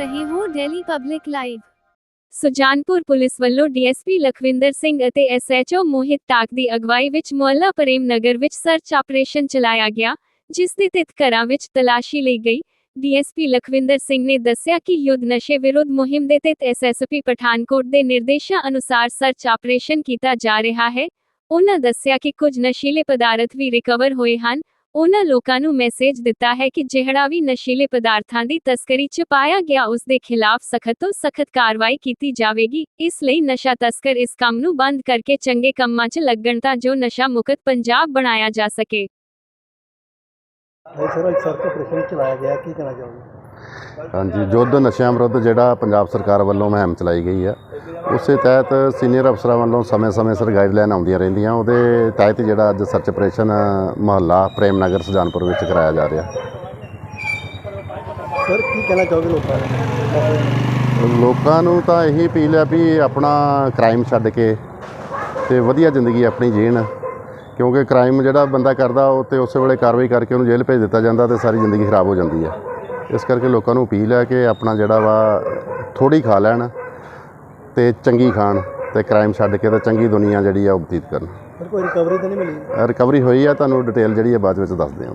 Delhi public live. Sujanpur police ਵੱਲੋਂ DSP Lakhwinder Singh ਅਤੇ SHO ਮੋਹਿਤ talk ਦੀ ਅਗਵਾਈ ਵਿੱਚ ਮੁਹੱਲਾ ਪ੍ਰੇਮ ਨਗਰ ਵਿੱਚ ਸਰਚ ਆਪਰੇਸ਼ਨ ਚਲਾਇਆ ਗਿਆ, ਜਿਸ ਦੇ ਤਹਿਤ ਘਰਾਂ ਵਿੱਚ ਤਲਾਸ਼ੀ ਲਈ ਗਈ। ਡੀਐਸਪੀ ਲਖਵਿੰਦਰ ਸਿੰਘ ਨੇ ਦੱਸਿਆ ਕਿ ਯੁੱਧ ਨਸ਼ੇ ਵਿਰੁੱਧ ਮੁਹਿੰਮ ਦੇ ਤਹਿਤ ਐਸਐਸਪੀ ਪਠਾਨਕੋਟ ਦੇ ਨਿਰਦੇਸ਼ਾਂ ਅਨੁਸਾਰ ਸਰਚ ਆਪਰੇਸ਼ਨ ਕੀਤਾ ਜਾ ਰਿਹਾ ਹੈ। ਉਹਨਾਂ ਦੱਸਿਆ ਕਿ ਕੁਝ ਨਸ਼ੀਲੇ ਪਦਾਰਥ ਵੀ ਰਿਕਵਰ ਹੋਏ ਹਨ ਉਹਨਾਂ ਲੋਕਾਂ ਨੂੰ ਮੈਸੇਜ ਦਿੱਤਾ ਹੈ ਕਿ ਜਿਹੜਾ ਵੀ ਨਸ਼ੀਲੇ ਪਦਾਰਥਾਂ ਦੀ ਤਸਕਰੀ 'ਚ ਪਾਇਆ ਗਿਆ ਉਸ ਦੇ ਖਿਲਾਫ ਸਖਤ ਤੋਂ ਸਖਤ ਕਾਰਵਾਈ ਕੀਤੀ ਜਾਵੇਗੀ। ਇਸ ਲਈ ਨਸ਼ਾ ਤਸਕਰ ਇਸ ਕੰਮ ਨੂੰ ਬੰਦ ਕਰਕੇ ਚੰਗੇ ਕੰਮਾਂ 'ਚ ਲੱਗਣ ਤਾਂ ਜੋ ਨਸ਼ਾ ਮੁਕਤ ਪੰਜਾਬ ਬਣਾਇਆ ਜਾ ਸਕੇ। ਸਰ ਇੱਕ ਸਰਚ ਆਪਰੇਸ਼ਨ ਚਲਾਇਆ ਗਿਆ, ਕੀ ਕਹਿਣਾ ਚਾਹੋਗੇ? ਹਾਂਜੀ ਯੁੱਧ ਨਸ਼ਿਆਂ ਵਿਰੁੱਧ ਜਿਹੜਾ ਪੰਜਾਬ ਸਰਕਾਰ ਵੱਲੋਂ ਮੁਹਿੰਮ ਚਲਾਈ ਗਈ ਆ ਉਸੇ ਤਹਿਤ ਸੀਨੀਅਰ ਅਫਸਰਾਂ ਵੱਲੋਂ ਸਮੇਂ-ਸਮੇਂ ਸਿਰ ਗਾਈਡਲਾਈਨ ਆਉਂਦੀਆਂ ਰਹਿੰਦੀਆਂ ਉਹਦੇ ਤਹਿਤ ਜਿਹੜਾ ਅੱਜ ਸਰਚ ਆਪਰੇਸ਼ਨ ਮੁਹੱਲਾ ਪ੍ਰੇਮ ਨਗਰ ਸੁਜਾਨਪੁਰ ਵਿੱਚ ਕਰਾਇਆ ਜਾ ਰਿਹਾ। ਸਰ ਕੀ ਕਹਿਣਾ ਚਾਹੋਗੇ ਲੋਕਾਂ ਨੂੰ? ਲੋਕਾਂ ਨੂੰ ਤਾਂ ਇਹੀ ਅਪੀਲ ਆ ਵੀ ਆਪਣਾ ਕ੍ਰਾਈਮ ਛੱਡ ਕੇ ਤੇ ਵਧੀਆ ਜ਼ਿੰਦਗੀ ਆਪਣੀ ਜੀਣ ਕਿਉਂਕਿ ਕ੍ਰਾਈਮ ਜਿਹੜਾ ਬੰਦਾ ਕਰਦਾ ਉਹ ਤੇ ਉਸੇ ਵੇਲੇ ਕਾਰਵਾਈ ਕਰਕੇ ਉਹਨੂੰ ਜੇਲ੍ਹ ਭੇਜ ਦਿੱਤਾ ਜਾਂਦਾ ਤੇ ਸਾਰੀ ਜ਼ਿੰਦਗੀ ਖਰਾਬ ਹੋ ਜਾਂਦੀ ਹੈ ਇਸ ਕਰਕੇ ਲੋਕਾਂ ਨੂੰ ਅਪੀਲ ਹੈ ਕਿ ਆਪਣਾ ਜਿਹੜਾ ਵਾ ਥੋੜੀ ਖਾ ਲੈਣ ਤੇ ਚੰਗੀ ਖਾਣ ਤੇ ਕ੍ਰਾਈਮ ਛੱਡ ਕੇ ਤੇ ਚੰਗੀ ਦੁਨੀਆ ਜਿਹੜੀ ਆ ਉਹ ਬਤੀਤ ਕਰਨ। ਕੋਈ ਰਿਕਵਰੀ ਤਾਂ ਨਹੀਂ ਮਿਲੀ? ਰਿਕਵਰੀ ਹੋਈ ਆ ਤੁਹਾਨੂੰ ਡਿਟੇਲ ਜਿਹੜੀ ਹੈ ਬਾਅਦ ਵਿੱਚ ਦੱਸਦੇ ਹਾਂ